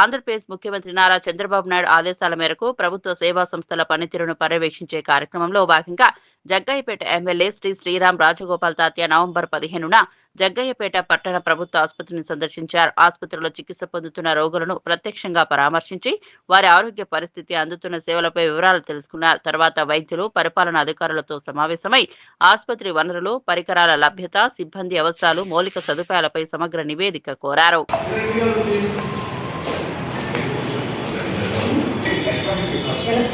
ఆంధ్రప్రదేశ్ ముఖ్యమంత్రి నారా చంద్రబాబు నాయుడు ఆదేశాల మేరకు ప్రభుత్వ సేవా సంస్థల పనితీరును పర్యవేక్షించే కార్యక్రమంలో భాగంగా జగ్గయ్యపేట ఎమ్మెల్యే శ్రీ శ్రీరామ్ రాజగోపాల్ తాత్య నవంబర్ పదిహేనున జగ్గయ్యపేట పట్టణ ప్రభుత్వ ఆసుపత్రిని సందర్శించారు. ఆసుపత్రిలో చికిత్స పొందుతున్న రోగులను ప్రత్యక్షంగా పరామర్శించి వారి ఆరోగ్య పరిస్థితి అందుతున్న సేవలపై వివరాలు తెలుసుకున్నారు. తర్వాత వైద్యులు పరిపాలన అధికారులతో సమావేశమై ఆసుపత్రి వనరులు పరికరాల లభ్యత సిబ్బంది అవసరాలు మౌలిక సదుపాయాలపై సమగ్ర నివేదిక కోరారు.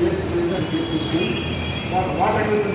చేస్తున్నారు అది చేర్చేసుకుని వాటర్ మీద